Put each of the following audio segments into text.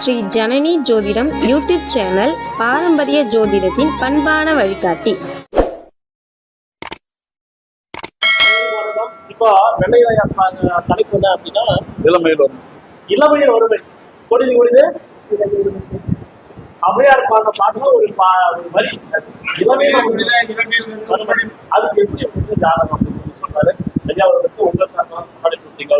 ஸ்ரீ ஜனனி ஜோதிடம் YouTube channel பாரம்பரிய ஜோதிடத்தின் பண்பான வழிகாட்டி. இப்போ வெள்ளையா தலைப்பு என்ன அப்படின்னா இளமையில் வரும். இளமையில் வறுமை கொடிது கொடிது அவையார் பாடுற பாட்டுல ஒரு பா- ஒரு வரி. இளமையில் அதுக்கு எப்படி எப்படி ஜாதகம் அப்படின்னு சொல்லி சொல்றாரு ஐயா அவர்களுக்கு உங்கள் சார்பாக கொடுத்தீங்க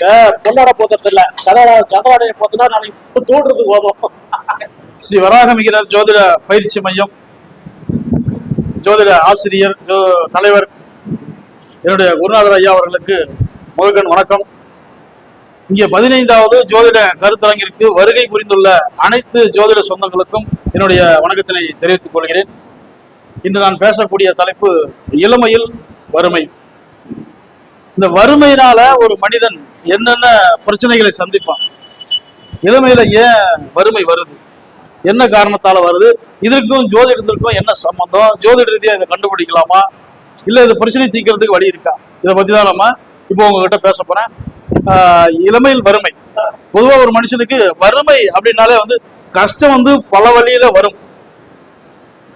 பொன்னாட போத்தது இல்ல கதவா கதவாடைய போத்தனா நாளைக்கு தோன்றது போதும். ஸ்ரீ வராகமிகிறார் ஜோதிட பயிற்சி மையம். ஜோதிட ஆசிரியர் ஜோ- தலைவர் என்னுடைய குருநாதர் ஐயா அவர்களுக்கு முருகன் வணக்கம். இங்கே பதினைந்தாவது ஜோதிட கருத்தரங்கிற்கு வருகை புரிந்துள்ள அனைத்து ஜோதிட சொந்தங்களுக்கும் என்னுடைய வணக்கத்தினை தெரிவித்துக் கொள்கிறேன். இன்று நான் பேசக்கூடிய தலைப்பு இளமையில் வறுமை. இந்த வறுமையினால ஒரு மனிதன் என்னென்ன பிரச்சனைகளை சந்திப்பான்? இளமையில ஏன் வறுமை வருது? என்ன காரணத்தால வருது? இதற்கும் ஜோதிடத்திற்கும் என்ன சம்பந்தம்? ஜோதிட ரீதியா இதை கண்டுபிடிக்கலாமா? இல்ல இது பிரச்சனை தீக்கிறதுக்கு வழி இருக்கா? இதை பத்தி தான் நம்ம இப்போ உங்ககிட்ட பேச போறேன். இளமையில் வறுமை. பொதுவா ஒரு மனுஷனுக்கு வறுமை அப்படின்னாலே வந்து கஷ்டம் வந்து பல வழியில வரும்.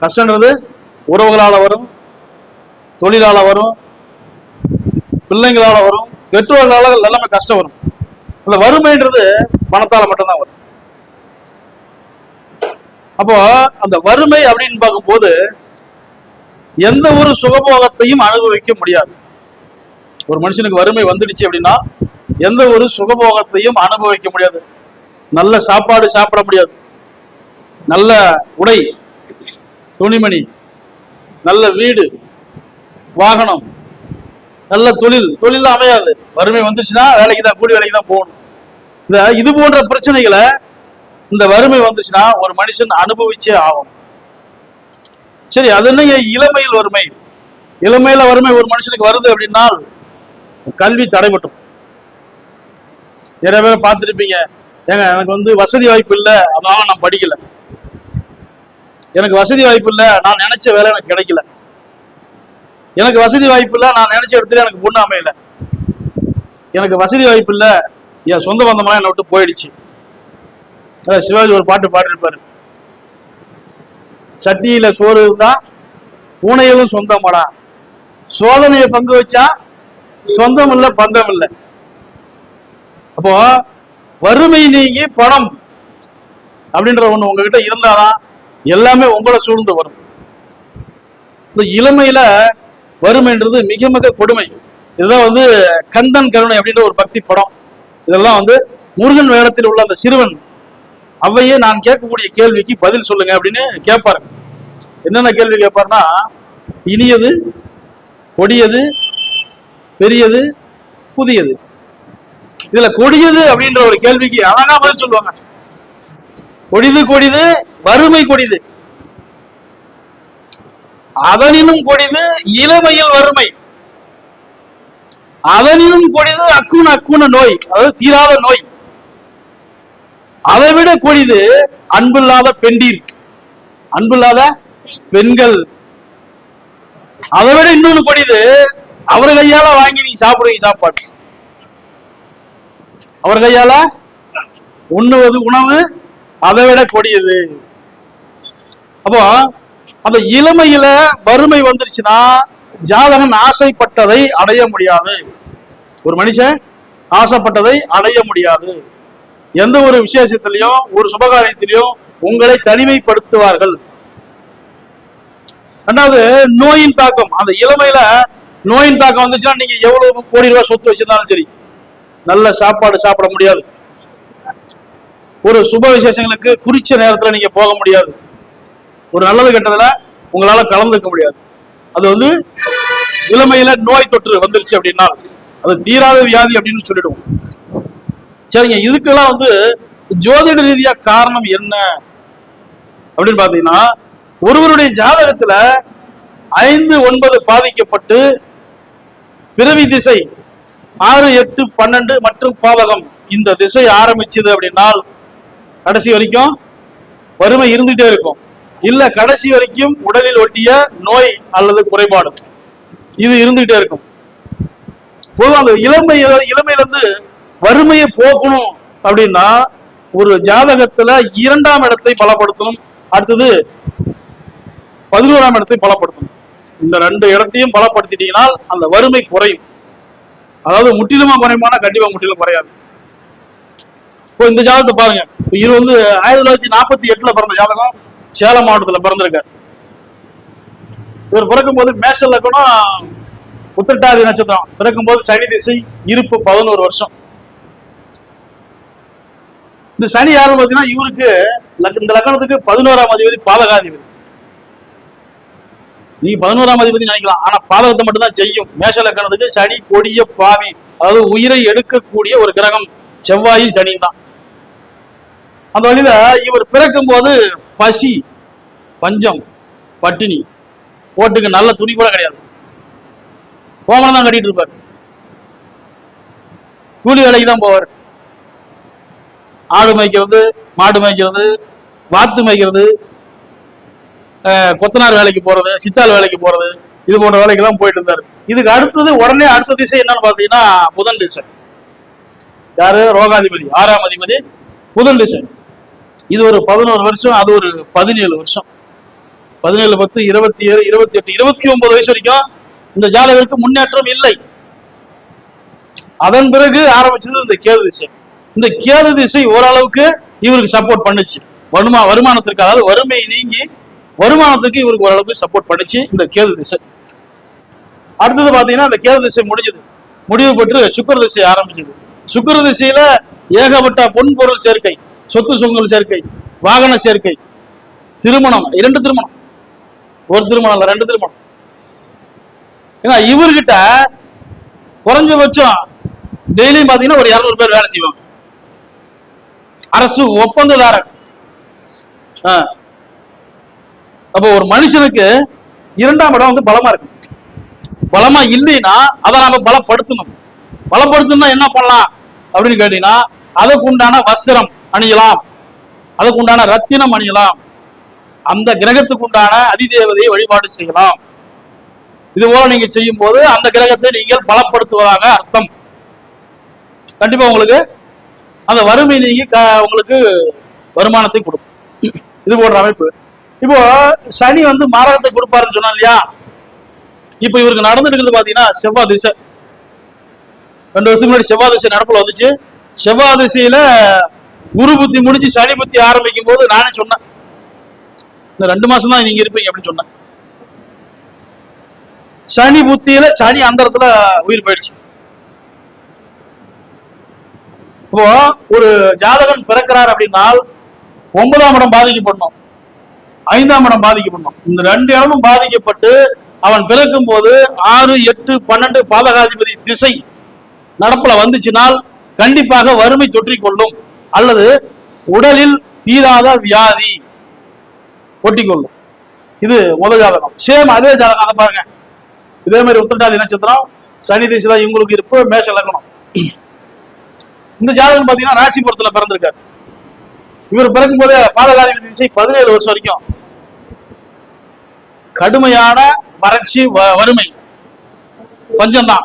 கஷ்டன்றது உறவுகளால வரும் தொழிலால வரும் பிள்ளைங்களால வரும் பெற்றோர்களால எல்லாமே கஷ்டம் வரும். அந்த வறுமைன்றது பணத்தால மட்டும்தான் வரும். அப்போ அந்த வறுமை அப்படின்னு பார்க்கும்போது எந்த ஒரு சுகபோகத்தையும் அனுபவிக்க முடியாது. ஒரு மனுஷனுக்கு வறுமை வந்துடுச்சு அப்படின்னா எந்த ஒரு சுகபோகத்தையும் அனுபவிக்க முடியாது. நல்ல சாப்பாடு சாப்பிட முடியாது. நல்ல உடை துணிமணி நல்ல வீடு வாகனம் நல்ல தொழில் தொழில் அமையாது. வறுமை வந்துச்சுன்னா வேலைக்கு தான் கூலி வேலைக்கு தான் போகணும். இந்த இது போன்ற பிரச்சனைகளை இந்த வறுமை வந்துச்சுன்னா ஒரு மனுஷன் அனுபவிச்சே ஆகும் சரி அது என்னங்க இளமையில் வறுமை? இளமையில வறுமை ஒரு மனுஷனுக்கு வருது அப்படின்னா கல்வி தடைபட்டும் நிறைய பேர் பார்த்துருப்பீங்க. ஏங்க எனக்கு வந்து வசதி வாய்ப்பு இல்லை அதனால நான் படிக்கல. எனக்கு வசதி வாய்ப்பு இல்லை நான் நினைச்ச வேலை எனக்கு கிடைக்கல. எனக்கு வசதி வாய்ப்பு இல்லை நான் நினைச்ச இடத்துல எனக்கு பொண்ணு அமையல. எனக்கு வசதி வாய்ப்பு இல்லை என் சொந்த பந்தமெல்லாம் என்னை விட்டு போயிடுச்சு. அதான் சிவாஜி ஒரு பாட்டு பாடிருப்பாரு. சட்டியில சோறு இருந்தா பூனையிலும் சொந்தமாடா. சோதனையை பங்கு வச்சா சொந்தம் இல்லை பந்தம் இல்லை. அப்போ வறுமை நீங்கி பணம் அப்படின்ற ஒண்ணு உங்ககிட்ட இருந்தாதான் எல்லாமே உங்களை சூழ்ந்து வரும். இந்த இளமையில வறுமைன்றது மிக மிக கொடுமை. இதுதான் வந்து கந்தன் கருணை அப்படின்ற ஒரு பக்தி படம். இதெல்லாம் வந்து முருகன் வேடத்தில் உள்ள அந்த சிறுவன் அவையே நான் கேட்கக்கூடிய கேள்விக்கு பதில் சொல்லுங்க அப்படின்னு கேட்பாரு. என்னென்ன கேள்வி கேட்பாருன்னா இனியது கொடியது பெரியது புதியது. இதுல கொடியது அப்படின்ற ஒரு கேள்விக்கு அழகா பதில் சொல்லுவாங்க. கொடிது கொடிது வறுமை கொடிது. அதனினும் கொடிது இளமையில் வறுமை. அதனினும் கொடிது அக்குன அக்குன நோய் அதாவது தீராத நோய். அதை விட கொடிது அன்பில்லாத பெண்டீர். அன்பில்லாத பெண்கள். அதை விட இன்னொன்னு கொடிது அவர் கையால வாங்கி நீங்க சாப்பிடுவீங்க சாப்பாடு. அவர் கையால உண்ணுவது உணவு அதை விட கொடியது. அப்போ அந்த இளமையில வறுமை வந்துருச்சுன்னா ஜாதகன் ஆசைப்பட்டதை அடைய முடியாது. ஒரு மனுஷன் ஆசைப்பட்டதை அடைய முடியாது. எந்த ஒரு விசேஷத்திலையும் ஒரு சுபகாரியத்திலையும் உங்களை தனிமைப்படுத்துவார்கள். ரெண்டாவது நோயின் தாக்கம். அந்த இளமையில நோயின் தாக்கம் வந்துச்சுன்னா நீங்க எவ்வளவு கோடி ரூபாய் சொத்து வச்சிருந்தாலும் சரி நல்ல சாப்பாடு சாப்பிட முடியாது. ஒரு சுப விசேஷங்களுக்கு குறிச்ச நேரத்துல நீங்க போக முடியாது. ஒரு நல்லது கெட்டதுல உங்களால கலந்துக்க முடியாது. அது வந்து இளமையில நோய் தொற்று வந்துருச்சு அப்படின்னா அது தீராத வியாதி அப்படின்னு சொல்லிடுவோம். சரிங்க இதுக்கெல்லாம் வந்து ஜோதிட ரீதியா காரணம் என்ன அப்படின்னு பாத்தீங்கன்னா ஒருவருடைய ஜாதகத்துல ஐந்து ஒன்பது பாதிக்கப்பட்டு பிறவி திசை ஆறு எட்டு பன்னெண்டு மற்றும் பாவகம் இந்த திசை ஆரம்பிச்சது அப்படின்னால் கடைசி வரைக்கும் வறுமை இருந்துட்டே இருக்கும். இல்ல கடைசி வரைக்கும் உடலில் ஒட்டிய நோய் அல்லது குறைபாடு. இது இருந்துகிட்டே இருக்கும். பொதுவாக அந்த இளமை இளமையில இருந்து வறுமையை போக்கணும் அப்படின்னா ஒரு ஜாதகத்துல இரண்டாம் இடத்தை பலப்படுத்தணும். அடுத்தது பதினோராம் இடத்தை பலப்படுத்தணும். இந்த ரெண்டு இடத்தையும் பலப்படுத்திட்டீங்கன்னா அந்த வறுமை குறையும். அதாவது முற்றிலுமா குறையுமானா கண்டிப்பா முற்றிலும் குறையாது. இப்போ இந்த ஜாதகத்தை பாருங்க. இது வந்து ஆயிரத்தி தொள்ளாயிரத்தி நாற்பத்தி எட்டுல பிறந்த ஜாதகம். சேலம் மாவட்டத்துல பிறந்திருக்காரு. இவர் பிறக்கும் போது மேஷ லக்கணம் உத்திரட்டாதி நட்சத்திரம். பிறக்கும் போது சனி திசை இருப்பு பதினோரு வருஷம். இந்த சனி யாருன்னு பார்த்தீங்கன்னா இவருக்கு இந்த லக்கணத்துக்கு பதினோராம் அதிபதி பாதகாதிபதி. நீ பதினோராம் அதிபதி நினைக்கலாம். ஆனா பாதகத்தை மட்டும் தான் செய்யும். மேஷ லக்கணத்துக்கு சனி கொடிய பாவி. அதாவது உயிரை எடுக்கக்கூடிய ஒரு கிரகம் செவ்வாயும் சனியும் தான். அந்த வழியில இவர் பிறக்கும் போது பசி பஞ்சம் பட்டினி ஓட்டுக்கு நல்ல துணி கூட கிடையாது. கோமலம் தான் கட்டிட்டு இருப்பார். கூலி வேலைக்கு தான் போவார். ஆடு மேய்க்கிறது மாடு மேய்க்கிறது வாத்து மேய்க்கிறது கொத்தனார் வேலைக்கு போறது சித்தாள் வேலைக்கு போறது இது போன்ற வேலைக்கெல்லாம் போயிட்டு இருந்தாரு. இதுக்கு அடுத்தது உடனே அடுத்த திசை என்னன்னு பாத்தீங்கன்னா புதன் திசை. யாரு? ரோகாதிபதி ஆறாம் அதிபதி புதன் திசை. இது ஒரு பதினோரு வருஷம் அது ஒரு பதினேழு வருஷம். பதினேழு பத்து இருபத்தி ஏழு இருபத்தி எட்டு இருபத்தி ஒன்பது வயசு வரைக்கும் இந்த ஜாதகருக்கு முன்னேற்றம் இல்லை. அதன் பிறகு ஆரம்பிச்சது இந்த கேது திசை. இந்த கேது திசை ஓரளவுக்கு இவருக்கு சப்போர்ட் பண்ணுச்சு. வருமா வருமானத்திற்கு அதாவது வறுமை நீங்கி வருமானத்துக்கு இவருக்கு ஓரளவுக்கு சப்போர்ட் பண்ணுச்சு இந்த கேது திசை. அடுத்தது பாத்தீங்கன்னா இந்த கேது திசை முடிஞ்சது. முடிவு பெற்று சுக்கர திசை ஆரம்பிச்சது. சுக்கர திசையில ஏகப்பட்ட பொன் பொருள் சேர்க்கை. சொத்து சுகங்கள் சேர்க்கை வாகன சேர்க்கை திருமணம் இரண்டு திருமணம். ஒரு திருமணம் இல்ல ரெண்டு திருமணம். ஏன்னா இவர்கிட்ட குறைஞ்சபட்சம் டெய்லியும் பாத்தீங்கன்னா ஒரு இரநூறு பேர் வேலை செய்வாங்க. அரசு ஒப்பந்ததாரர். அப்போ ஒரு மனுஷனுக்கு இரண்டாம் இடம் வந்து பலமா இருக்கு. பலமா இல்லைன்னா அதை நாம பலப்படுத்தணும். பலப்படுத்தணும்னா என்ன பண்ணலாம்? அப்படின்னு கேட்டீங்கன்னா அதுக்கு உண்டான வஸ்திரம். அணியலாம். அதுக்கு உண்டான ரத்தினம் அணியலாம். அந்த கிரகத்துக்கு உண்டான அதிதேவதையை வழிபாடு செய்யலாம். இது போல நீங்க செய்யும் போது அந்த கிரகத்தை நீங்கள் பலப்படுத்துவதாக அர்த்தம். கண்டிப்பா உங்களுக்கு அந்த வறுமை நீங்க க- உங்களுக்கு வருமானத்தை கொடுக்கும். இது போன்ற அமைப்பு. இப்போ சனி வந்து மாரகத்தை கொடுப்பாருன்னு சொன்னா இல்லையா? இப்போ இவருக்கு நடந்துட்டு இருக்குது பாத்தீங்கன்னா செவ்வாய் திசை. ரெண்டு வருஷத்துக்கு முன்னாடி செவ்வாய் திசை நடப்புல வந்துச்சு. செவ்வாய் திசையில குரு புத்தி முடிஞ்சு சனி புத்தி ஆரம்பிக்கும் போது நானே சொன்னேன். இந்த ரெண்டு மாசம் தான் நீங்க இருப்பீங்க அப்படின்னு சொன்னேன். சனி புத்தியில சனி அந்தரத்துல உயிர் போயிடுச்சு. இப்போ ஒரு ஜாதகன் பிறக்கிறார் அப்படின்னால் ஒன்பதாம் இடம் பாதிக்கப்படணும். ஐந்தாம் இடம் பாதிக்கப்படணும். இந்த ரெண்டு இடமும் பாதிக்கப்பட்டு அவன் பிறக்கும் போது ஆறு எட்டு பன்னெண்டு பாதகாதிபதி திசை நடப்புல வந்துச்சுனால் கண்டிப்பாக வறுமை தொற்றிக் கொள்ளும். அல்லது உடலில் தீராத வியாதி. ஒட்டிக்கொள்ளும். இது முதல் ஜாதகம். சேம் அதே ஜாதகம் அதை பாருங்க. இதே மாதிரி உத்திரட்டாதி நட்சத்திரம் சனி திசை தான் இவங்களுக்கு இருப்பு மேஷ லக்னம். இந்த ஜாதகம் பாத்தீங்கன்னா ராசிபுரத்துல பிறந்திருக்காரு. இவர் பிறக்கும் போதே பாலகாதி திசை பதினேழு வருஷம் வரைக்கும். கடுமையான வறட்சி வ- வறுமை. பஞ்சம்தான்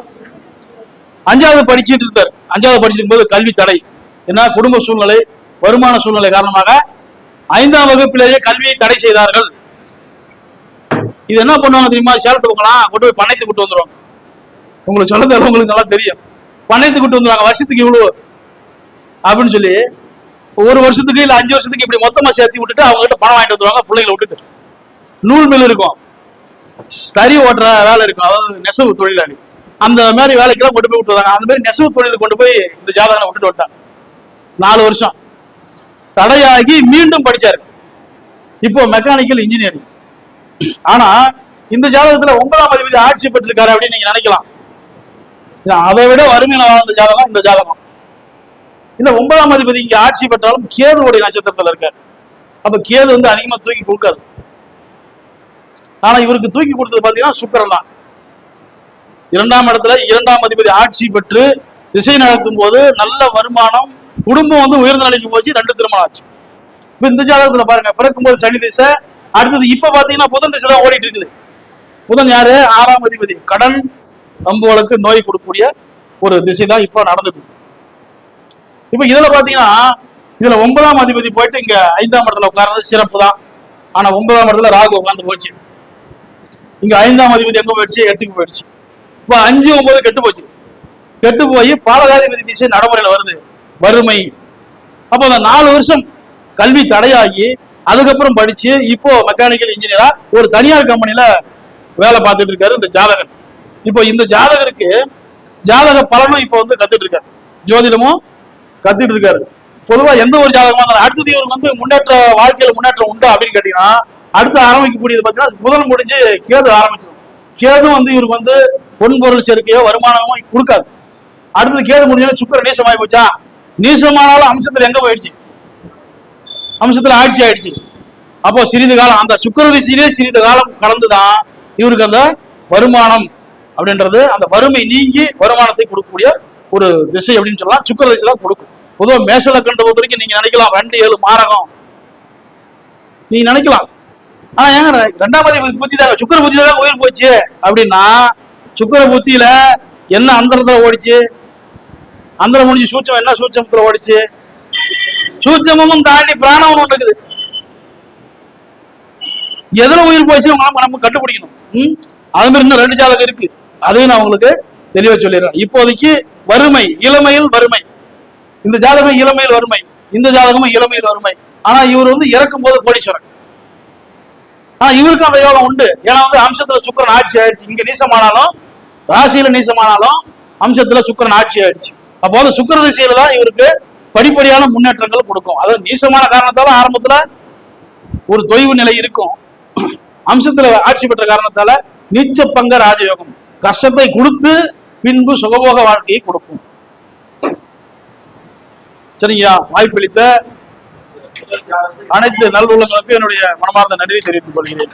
அஞ்சாவது படிச்சிட்டு இருந்தார் அஞ்சாவது படிச்சிருக்கும் போது கல்வி தடை. ஏன்னா குடும்ப சூழ்நிலை வருமான சூழ்நிலை காரணமாக ஐந்தாம் வகுப்பிலேயே கல்வியை தடை செய்தார்கள். இது என்ன பண்ணுவாங்க தெரியுமா? சேலத்து போகலாம் கொண்டு போய் பண்ணைத்து கொண்டு வந்துடும் உங்களுக்கு சொல்ல உங்களுக்கு நல்லா தெரியும். பண்ணைத்து கொண்டு வந்துடுவாங்க வருஷத்துக்கு இவ்வளோ அப்படின்னு சொல்லி ஒரு வருஷத்துக்கு இல்லை அஞ்சு வருஷத்துக்கு இப்படி மொத்தமாக சேர்த்து விட்டுட்டு அவங்ககிட்ட பணம் வாங்கிட்டு வந்துருவாங்க பிள்ளைங்களை விட்டுட்டு. நூல் மில் இருக்கும். தறி ஓட்டுற வேலை இருக்கும். அதாவது நெசவு தொழிலாளி. அந்த மாதிரி வேலைக்கெல்லாம் கொண்டு போய் விட்டுருவாங்க அந்த மாதிரி நெசவு தொழில் கொண்டு போய் இந்த ஜாதகனை விட்டுட்டு விட்டாங்க நாலு வருஷம். தடையாகி மீண்டும் படிச்சாரு. இப்போ மெக்கானிக்கல் இன்ஜினியரிங் ஆனா இந்த ஜாதகத்துல ஒன்பதாம் அதிபதி ஆட்சி பெற்றிருக்காரு அப்படின்னு நீங்க நினைக்கலாம். அதை விட வறுமையில வாழ்ந்த ஜாதகம் இந்த ஜாதகம். இந்த ஒன்பதாம் அதிபதி இங்க ஆட்சி பெற்றாலும் கேதுவுடைய நட்சத்திரத்துல இருக்காரு. அப்ப கேது வந்து அதிகமா தூக்கி கொடுக்காது. ஆனா இவருக்கு தூக்கி கொடுத்தது பாத்தீங்கன்னா சுக்கிரன் தான். இரண்டாம் இடத்துல இரண்டாம் அதிபதி ஆட்சி பெற்று திசை நடத்தும் போது நல்ல வருமானம் குடும்பம் வந்து உயர்ந்த நிலைக்கு போச்சு ரெண்டு திருமணம் ஆச்சு. இப்ப இந்த ஜாதகத்துல பாருங்க பிறக்கும்போது சனி திசை அடுத்தது இப்ப பாத்தீங்கன்னா புதன் திசை தான் ஓடிட்டு இருக்குது. புதன் யாரு? ஆறாம் அதிபதி. கடன் நம்புவளுக்கு நோய் கொடுக்கக்கூடிய ஒரு திசை தான் இப்ப நடந்துட்டு இப்ப இதுல பாத்தீங்கன்னா இதுல ஒன்பதாம் அதிபதி போயிட்டு இங்க ஐந்தாம் இடத்துல உட்கார்றது சிறப்பு தான். ஆனா ஒன்பதாம் இடத்துல ராகு உட்கார்ந்து போச்சு. இங்க ஐந்தாம் அதிபதி எங்க போயிடுச்சு? எட்டுக்கு போயிடுச்சு. இப்ப அஞ்சு ஒன்பது கெட்டு போச்சு. கெட்டு போய் பாலகாதிபதி திசை நடைமுறையில வருது. வறுமை. அப்ப அந்த நாலு வருஷம் கல்வி தடையாகி அதுக்கப்புறம் படிச்சு இப்போ மெக்கானிக்கல் இன்ஜினியரா ஒரு தனியார் கம்பெனில வேலை பார்த்துட்டு இருக்காரு இந்த ஜாதகர் இப்போ இந்த ஜாதகருக்கு ஜாதக பலனும் இப்போ வந்து கத்துட்டு இருக்காரு. ஜோதிடமும் கத்துட்டு இருக்காரு. பொதுவா எந்த ஒரு ஜாதகமா இருந்தாலும் அடுத்தது இவருக்கு வந்து முன்னேற்ற வாழ்க்கையில முன்னேற்றம் உண்டா அப்படின்னு கேட்டீங்கன்னா அடுத்து ஆரம்பிக்கக்கூடியது பார்த்தீங்கன்னா புதன் முடிஞ்சு கேது ஆரம்பிச்சிடும் கேது வந்து இவருக்கு வந்து பொன் பொருள் சேர்க்கையோ வருமானமோ கொடுக்காது. அடுத்தது கேது முடிஞ்சாலும் சுக்கர நீசமாயி போச்சா? நீசமானாலும் அம்சத்தில் எங்க போயிடுச்சு? அம்சத்தில் ஆட்சி ஆயிடுச்சு. அப்போ சிறிது காலம் அந்த சுக்கர திசையிலே சிறிது காலம் கலந்துதான் இவருக்கு அந்த வருமானம் அப்படின்றது அந்த வறுமை நீங்கி வருமானத்தை கொடுக்கக்கூடிய ஒரு திசை அப்படின்னு சொல்லலாம். சுக்கர திசை தான் கொடுக்கும். பொதுவாக மேஷலக்கண்ட பொறுத்த வரைக்கும் நீங்க நினைக்கலாம் ரெண்டு ஏழு மாரகம். நீ நினைக்கலாம். ஆனா ஏங்க ரெண்டாம் அதிபதி புத்தி தாங்க சுக்கர புத்தி தான் உயிர் போச்சு அப்படின்னா சுக்கர புத்தியில என்ன அந்தரத்துல ஓடிச்சு? அந்தரம் முடிஞ்சு சூட்சம் என்ன சூச்சமத்துல ஓடிச்சு சூட்சமும் தாண்டி பிராணம் ஒண்ணு இருக்குது. எதுல உயிர் போச்சு உங்களால நம்ம கண்டுபிடிக்கணும். அது மாதிரி இன்னும் ரெண்டு ஜாதகம் இருக்கு. அதையும் நான் உங்களுக்கு தெளிவா சொல்லிடுறேன். இப்போதைக்கு வறுமை இளமையில் வறுமை. இந்த ஜாதகம் இளமையில் வறுமை. இந்த ஜாதகமும் இளமையில் வறுமை. ஆனா இவர் வந்து இறக்கும் போது கோடீஸ்வரன். ஆனா இவருக்கும் அந்த யோகம் உண்டு. ஏன்னா வந்து அம்சத்துல சுக்கிரன் ஆட்சி ஆயிடுச்சு. இங்க நீசமானாலும் ராசியில நீசமானாலும் அம்சத்துல சுக்கிரன் ஆட்சி ஆயிடுச்சு. அப்போ வந்து சுக்கர திசையில தான் இவருக்கு படிப்படியான முன்னேற்றங்கள் கொடுக்கும். அதாவது நீசமான காரணத்தால ஆரம்பத்துல ஒரு தொய்வு நிலை இருக்கும். அம்சத்துல ஆட்சி பெற்ற காரணத்தால நீச்ச பங்க ராஜயோகம். கஷ்டத்தை கொடுத்து பின்பு சுகபோக வாழ்க்கையை கொடுக்கும். சரிங்கய்யா வாய்ப்பளித்த அனைத்து நல்லுள்ளங்களுக்கும் என்னுடைய மனமார்ந்த நன்றியை தெரிவித்துக் கொள்கிறேன்.